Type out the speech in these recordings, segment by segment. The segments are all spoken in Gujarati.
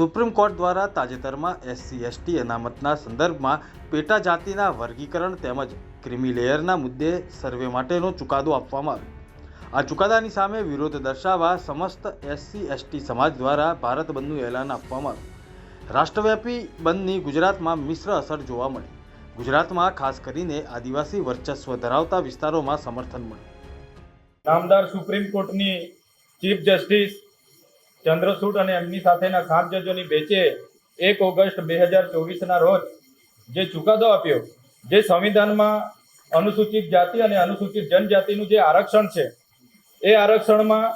સુપ્રીમ કોર્ટ દ્વારા તાજેતરમાં એસસી, એસટી અનામતના સંદર્ભમાં પેટા જાતિના વર્ગીકરણ તેમજ ક્રિમી લેયરના મુદ્દે સર્વે માટેનો ચુકાદો આપવામાં આવ્યો. આ ચુકાદાની સામે વિરોધ દર્શાવવા સમસ્ત એસસી, એસટી સમાજ દ્વારા ભારત બંધનું એલાન આપવામાં આવ્યું. રાષ્ટ્રવ્યાપી બંધની ગુજરાતમાં મિશ્ર અસર જોવા મળી. ગુજરાતમાં ખાસ કરીને આદિવાસી વર્ચસ્વ ધરાવતા વિસ્તારોમાં સમર્થન મળ્યું. નામદાર સુપ્રીમ કોર્ટની ચીફ જસ્ટિસ ચંદ્રચૂડ અને એમની સાથેના સાત જજોની બેચે એક ઓગસ્ટ બે હજાર ચોવીસના રોજ જે ચુકાદો આપ્યો, જે સંવિધાનમાં અનુસૂચિત જાતિ અને અનુસૂચિત જનજાતિનું જે આરક્ષણ છે, એ આરક્ષણમાં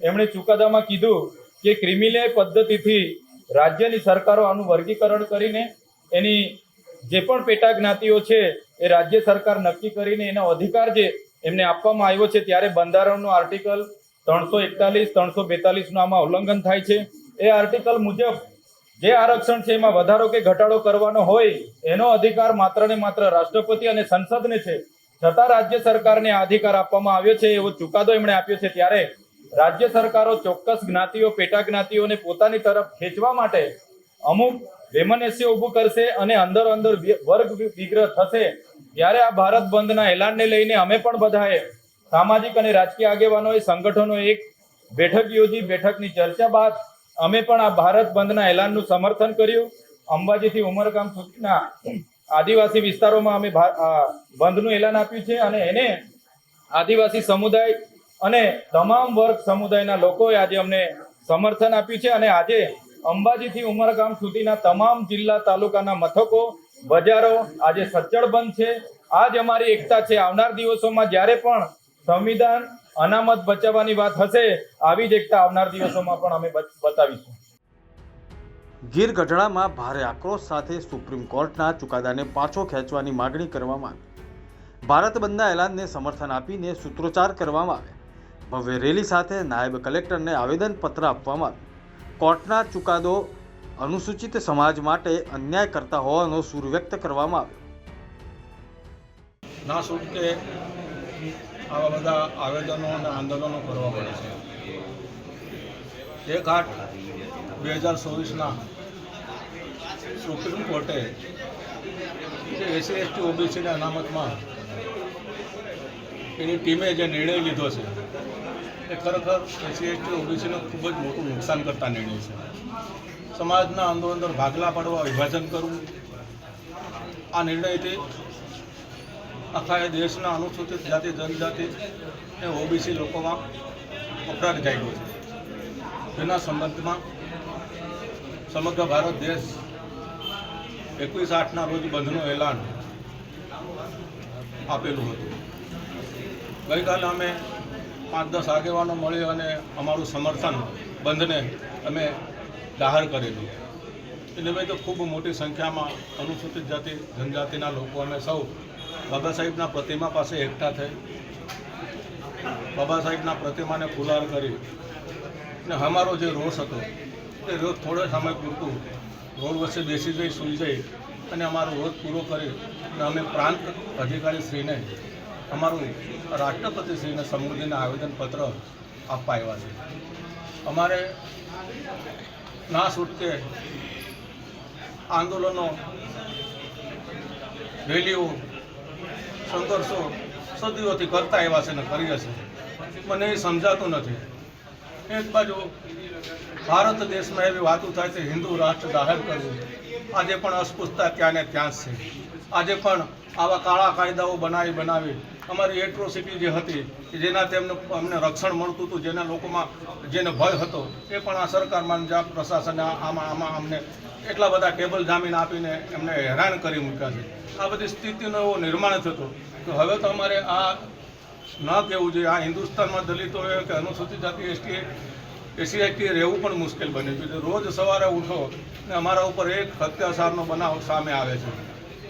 એમણે ચુકાદામાં કીધું કે ક્રિમિલે પદ્ધતિથી રાજ્યની સરકારો આનું વર્ગીકરણ કરીને એની જે પણ પેટા જ્ઞાતિઓ છે, એ રાજ્ય સરકાર નક્કી કરીને એનો અધિકાર જે એમને આપવામાં આવ્યો છે, ત્યારે બંધારણનો આર્ટિકલ ત્રણસો એકતાલીસ, ત્રણસો બેતાલીસનું આમાં ઉલ્લંઘન થાય છે. એ આર્ટિકલ મુજબ જે આરક્ષણ છે એમાં વધારો કે ઘટાડો કરવાનો હોય, એનો અધિકાર માત્ર ને માત્ર રાષ્ટ્રપતિ અને સંસદને છે. છતાં રાજ્ય સરકારને આ અધિકાર આપવામાં આવ્યો છે, એવો ચુકાદો એમણે આપ્યો છે. ત્યારે રાજ્ય સરકારો ચોક્કસ જ્ઞાતિઓ પેટા જ્ઞાતિઓને પોતાની તરફ ખેંચવા માટે અમુક વેમનસ્ય ઊભું કરશે અને અંદર અંદર વર્ગ વિગ્રહ થશે. ત્યારે આ ભારત બંધના એલાનને લઈને અમે પણ બધાએ સામાજિક અને રાજકીય આગેવાનોએ સંગઠનો એક બેઠક યોજી, બેઠકની ચર્ચા બાદ અમે પણ આ ભારત બંધના એલાનનું સમર્થન કર્યું. અંબાજીથી ઉમરગામ સુધીના આદિવાસી વિસ્તારોમાં અમે બંધનું એલાન આપ્યું છે અને એને આદિવાસી સમુદાય અને તમામ વર્ગ સમુદાયના લોકોએ આજે અમને સમર્થન આપ્યું છે અને આજે અંબાજીથી ઉમરગામ સુધીના તમામ જિલ્લા તાલુકાના મથકો, બજારો આજે સજ્જડ બંધ છે. આ જ અમારી એકતા છે. આવનાર દિવસોમાં જ્યારે પણ સંવિધાન અનામત બચાવવાની વાત હશે આવી જ એકતા આવનાર દિવસોમાં પણ અમે બતાવીશું. ગીર ગઢડામાં ભારે આક્રોશ સાથે સુપ્રીમ કોર્ટના ચુકાદાને પાછો ખેંચવાની માગણી કરવામાં આવી. ભારત બંધના એલાનને સમર્થન આપીને સૂત્રોચ્ચાર કરવામાં આવ્યા. ભવ્ય રેલી સાથે નાયબ કલેક્ટરને આવેદનપત્ર આપવામાં આવ્યું. કોર્ટના ચુકાદો અનુસૂચિત સમાજ માટે અન્યાય કરતા હોવાનો સૂર વ્યક્ત કરવામાં આવ્યો. ના આવા બધા આવેદનો અને આંદોલનો કરવા પડે છે. એક આઠ બે હજાર ચોવીસના સુપ્રીમ કોર્ટે જે એસસી, એસટી ઓબીસીની અનામતમાં એની ટીમે જે નિર્ણય લીધો છે, એ ખરેખર એસી એસટી, ઓબીસીને ખૂબ જ મોટું નુકસાન કરતા નિર્ણય છે. સમાજના અંદર અંદર ભાગલા પાડવા, વિભાજન કરવું, આ નિર્ણયથી આખા એ દેશના અનુસૂચિત જાતિ, જનજાતિ એ ઓબીસી લોકોમાં અપરાધ જાગ્યો છે. તેના સંબંધમાં સમગ્ર ભારત દેશ એકવીસ આઠના રોજ બંધનું એલાન આપેલું હતું. ગઈકાલે અમે પાંચ દસ આગેવાનો મળી અને અમારું સમર્થન બંધને અમે જાહેર કરેલું. ભાઈ તો ખૂબ મોટી સંખ્યામાં અનુસૂચિત જાતિ, જનજાતિના લોકો અમે સૌ બાબા સાહેબના પ્રતિમા પાસે એકઠા થઈ. બાબા સાહેબના પ્રતિમાને ફુલાર કરી. ને અમારો જે રોષ હતો, એ રોજ થોડો સમય પૂરતું રોડ વચ્ચે બેસી જઈ, સૂઈ જઈ અને અમારો રોજ પૂરો કરી અને અમે પ્રાંત અધિકારીશ્રીને અમારું રાષ્ટ્રપતિશ્રીને સમૃદ્ધિને આવેદનપત્ર આપવા આવ્યા છે. અમારે ના છૂટકે આંદોલનો, રેલીઓ સંઘર્ષો સદીઓથી કરતા આવ્યા છે ને કરીએ છે મને એ સમજાતું નથી. એક બાજુ ભારત દેશમાં એવી વાતો થાય છે, હિન્દુ રાષ્ટ્ર જાહેર કરવું. આજે પણ અસ્પૃશ્યતા ત્યાં ને ત્યાં જ છે. આજે પણ આવા કાળા કાયદાઓ બનાવી બનાવી અમારી એટ્રોસિટી જે હતી, કે તેમને અમને રક્ષણ મળતું હતું, જેના લોકોમાં જેને ભય હતો, એ પણ આ સરકારમાં જ્યાં પ્રશાસને આમાં આમાં અમને એટલા બધા ટેબલ જામીન આપીને એમને હેરાન કરી મૂક્યા છે. આ બધી સ્થિતિનો એવો નિર્માણ થતો તો હવે તો અમારે આ ન કહેવું જોઈએ. આ હિન્દુસ્તાનમાં દલિતોએ કે અનુસૂચિત જાતિ એસટી એસી એસટી રહેવું પણ મુશ્કેલ બને છે. રોજ સવારે ઉઠો ને અમારા ઉપર એક હત્યાસારનો બનાવ સામે આવે છે.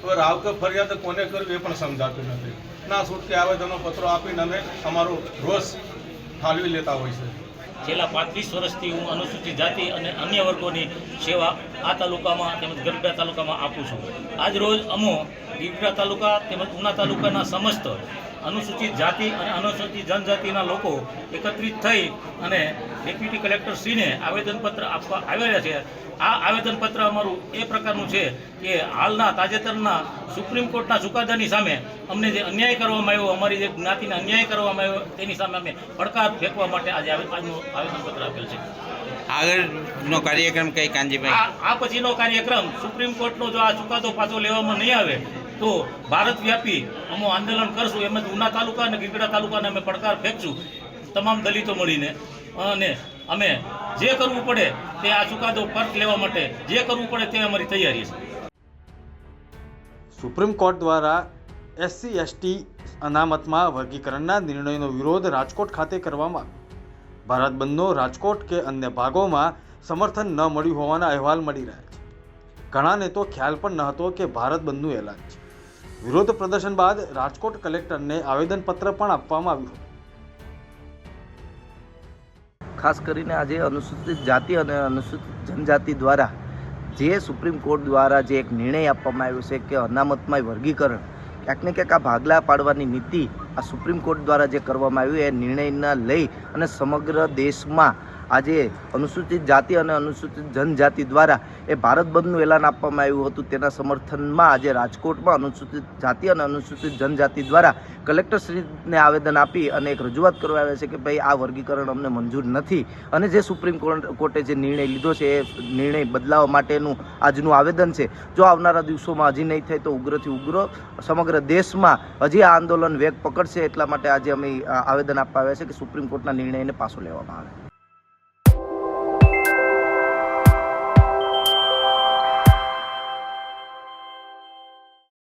હવે રાવકે ફરિયાદ કોને કરવી એ પણ સમજાતું નથી. ના છૂટકે આવેદનો પત્રો આપીને અમે અમારો રોષ ઠાલવી લેતા હોય છે. છેલ્લા પાંત્રીસ વર્ષથી હું અનુસૂચિત જાતિ અને અન્ય વર્ગોની સેવા આ તાલુકામાં તેમજ ગરડા તાલુકામાં આપું છું. આજ રોજ અમો ગીરડા તાલુકા તેમજ ઉના તાલુકાના સમસ્ત અનુસૂચિત જાતિ અને અનુસૂચિત જનજાતિના લોકો એકત્રિત થઈ અને ડેપ્યુટી કલેક્ટરશ્રીને આવેદનપત્ર આપવા આવેલા છે. આ આવેદનપત્ર અમારું એ પ્રકારનું છે કે હાલના તાજેતરના સુપ્રીમ કોર્ટના ચુકાદાની સામે અમને જે અન્યાય કરવામાં આવ્યો, અમારી જે જ્ઞાતિને અન્યાય કરવામાં આવ્યો, તેની સામે અમે પડકાર ફેંકવા માટે આજે આજનું આવેદનપત્ર આપેલ છે. આગળનો કાર્યક્રમ કઈ કાંજીભાઈ આ પછીનો કાર્યક્રમ સુપ્રીમ કોર્ટનો જો આ ચુકાદો પાછો લેવામાં નહીં આવે તો ભારત વ્યાપી અમે આંદોલન કરશું. એમ જ ઉના તાલુકા અને ગીરગડા તાલુકાને અમે પડકાર ફેંકશું તમામ દલિતો મળીને. અને અમે જે કરવું પડે તે આ ચુકાદો પરત લેવા માટે જે કરવું પડે તે અમારી તૈયારી છે. સુપ્રીમ કોર્ટ દ્વારા એસસી એસટી અનામતમાં વર્ગીકરણના નિર્ણયનો વિરોધ રાજકોટ ખાતે કરવામાં આવ્યો. ભારત બંધનો રાજકોટ કે અન્ય ભાગોમાં સમર્થન ન મળ્યું હોવાના અહેવાલ મળી રહ્યા છે ઘણાને તો ખ્યાલ પણ ન હતો કે ભારત બંધનું એલાન છે વિરોધ પ્રદર્શન બાદ રાજકોટ કલેક્ટરને આવેદનપત્ર પણ આપવામાં આવ્યું હતું. ખાસ કરીને આજે અનુસૂચિત જાતિ અને અનુસૂચિત જનજાતિ દ્વારા જે સુપ્રીમ કોર્ટ દ્વારા જે એક નિર્ણય આપવામાં આવ્યો છે કે અનામતમાં વર્ગીકરણ, ક્યાંક ને ક્યાંક આ ભાગલા પાડવાની નીતિ આ સુપ્રીમ કોર્ટ દ્વારા જે કરવામાં આવ્યું એ નિર્ણયના લઈ અને સમગ્ર દેશમાં આજે અનુસૂચિત જાતિ અને અનુસૂચિત જનજાતિ દ્વારા એ ભારત બંધનું એલાન આપવામાં આવ્યું હતું. તેના સમર્થનમાં આજે રાજકોટમાં અનુસૂચિત જાતિ અને અનુસૂચિત જનજાતિ દ્વારા કલેક્ટરશ્રીને આવેદન આપી અને એક રજૂઆત કરવા આવે છે કે ભાઈ, આ વર્ગીકરણ અમને મંજૂર નથી. અને જે સુપ્રીમ કોર્ટ જે નિર્ણય લીધો છે, એ નિર્ણય બદલાવવા માટેનું આજનું આવેદન છે. જો આવનારા દિવસોમાં હજી નહીં થાય તો ઉગ્રથી ઉગ્ર, સમગ્ર દેશમાં હજી આ આંદોલન વેગ પકડશે એટલા માટે આજે અમે આવેદન આપવા આવ્યા છે કે સુપ્રીમ કોર્ટના નિર્ણયને પાછો લેવામાં આવે.